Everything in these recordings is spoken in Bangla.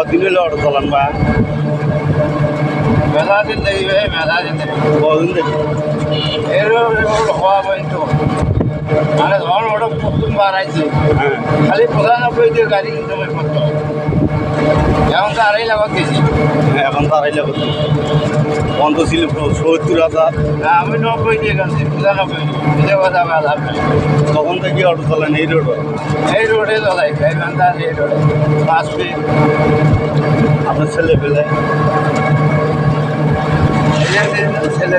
কদিন লড় চলান বা। মেলা দিন দেখবে মেলা দিন দেখবে কদিন দেখি এরকম এরকম হওয়া কিন্তু মানে ধর ওটা প্রথম বার আইছে খালি প্রধান গাড়ি গাড়ি করতে করতো এখন তো আড়াই লাখ কেজি। এখন তারাইলে কত বন্ধ ছিল সত্তর হাজার। আমি নব্বই দিয়ে গেছি পঁচানব্বই। তখন থেকে অটো চালান এই রোড? এই রোডে চলাই গাইবান্ধা এই রোডে। পাঁচ ফিট আপনার ছেলে পেলে? ছেলে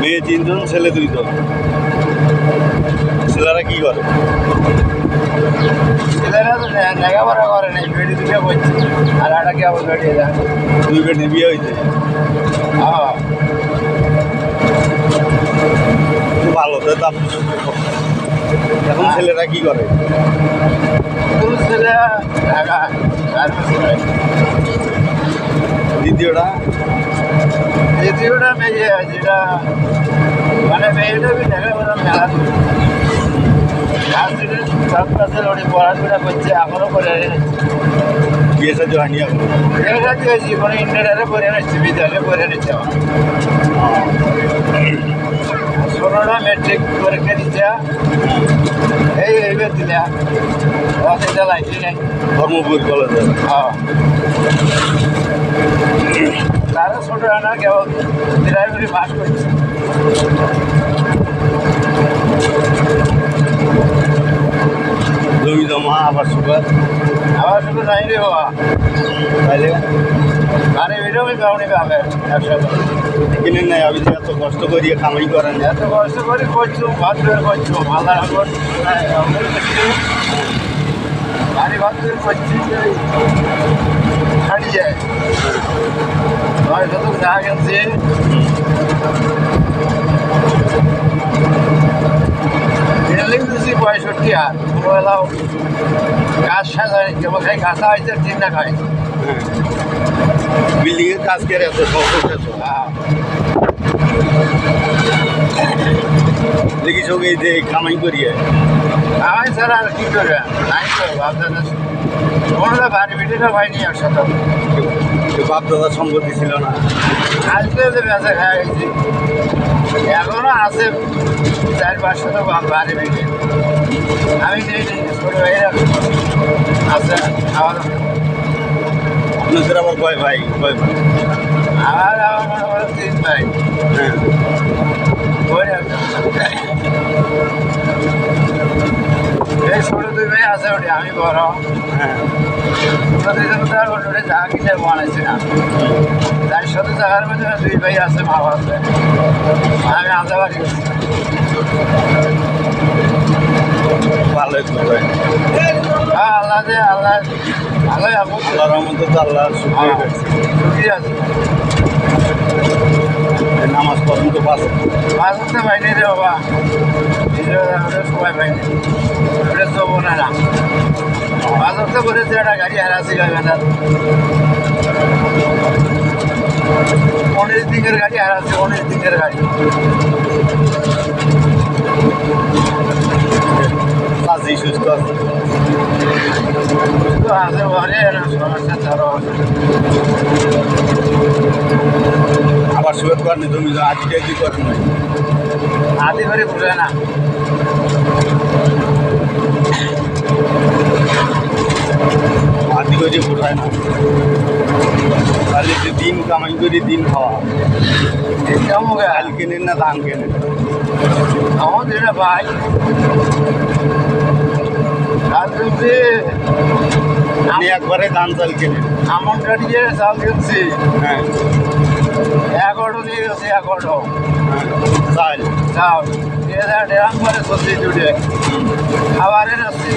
মেয়ে তিনজন ছেলে দুইজন। ছেলেরা কি করে? ছেলেরা তো লেখাপড়া করে নাই বেড়ি দুটো আর একটা কি আবার বেড়িয়ে বিয়ে হয়েছে। হ্যাঁ ভালো তো তা এখন ছেলেরা কি করে দুটো ছেলে ঢাকা দ্বিতীয়টা দ্বিতীয়টা মেয়ে যেটা মানে মেয়েটা মেলা সব ক্লাসের ওটি পড়াশোনা করছে এখনও করে বিয়ে সাথে হয়নি এখন এটা দিয়েছি কোনো ইন্টারনেটে করে নিচ্ছি বিদ্যালয়ে করে নিচ্ছে আমার ষোলোটা মেট্রিক পরীক্ষা দিচ্ছে এই এইবার দিলে অসুবিধা লাগছে নাই ধর্মপুর কলেজে হ্যাঁ তারা ছোটো না কেবল ড্রাইভারি পাস করছে সুগার আবার শুধু নাই রে বাবা। তাইলে আরে এরকমই পাওনি পাবে একসাথে। কিনে নেয় আমি যে এত কষ্ট করিয়ে কামাই করেন এত কষ্ট করে করছ ভাত বের করছ মালা এখন বাড়ি ভাত বের করছি ছাড়ি যায়। গেছে বিল্ডিং দিছি পঁয়ষট্টি আর এলাও গাছ সাজায় কেবল খাই গাছা হয়েছে তিনটা খাই। বিল্ডিং এর কাজ করে এত শখ এত দেখি সঙ্গে যে কামাই করিয়ে আমি স্যার আর কি করবে? নাই তো আপনাদের বাড়ি ভিডিওটা হয়নি একসাথে। বাপ দাদার সম্পত্তি ছিল না। আজকে যে বেচা খাওয়া গেছি এখনও আছে চার পাঁচশো তো বাড়ি ভিডিও আমি নেই নেই ছোটো ভাইরা আছে আমার আপনাদের আবার কয় ভাই? কয় ভাই? আমার আমার হয় তিন ভাই। হ্যাঁ। এই ছোটো দুই ভাই আছে ওটি আমি বড়। হ্যাঁ। ছোটো দুইজন তো আর ওটা যা কিনে বানাইছি না তাই শত জায়গার মধ্যে দুই ভাই আছে মা আছে আমি আধা বাড়ি গেছি ভালো একটু ভাই হ্যাঁ। আল্লাহ যে আল্লাহ আল্লাহ আপন আল্লাহর রহমতে আল্লাহ সুখী আছে নামাজ পড়েন তো পাঁচ মাছ উঠতে পাইনি রে বাবা। সবাই ওটা তো বোনা না মাছ উঠতে করেছে একটা গাড়ি হারাছি গাড়ি উনিশ দিনের গাড়ি হারাচ্ছে উনিশ দিনের গাড়ি। কাজই সুস্থ আছে। তো আছে না সমস্যা আছে আবার সুগার করেন জমি আজকে কি করেন আদি ঘরে ঘুরে না। আদি করে কোথায় না। তাহলে যে দিন কামাই করে দিন খাওয়া। কেমন চাল কেনেন না ধান কেনেন? আমাদের ভাই। আর যদি আপনি একবারে ধান চাল কেনেন। দিয়ে চাল কিনছি হ্যাঁ। অটো দিয়ে গেছে এগারো চাল চাল দিয়ে করে সবজি জুড়ে খাবারের আছে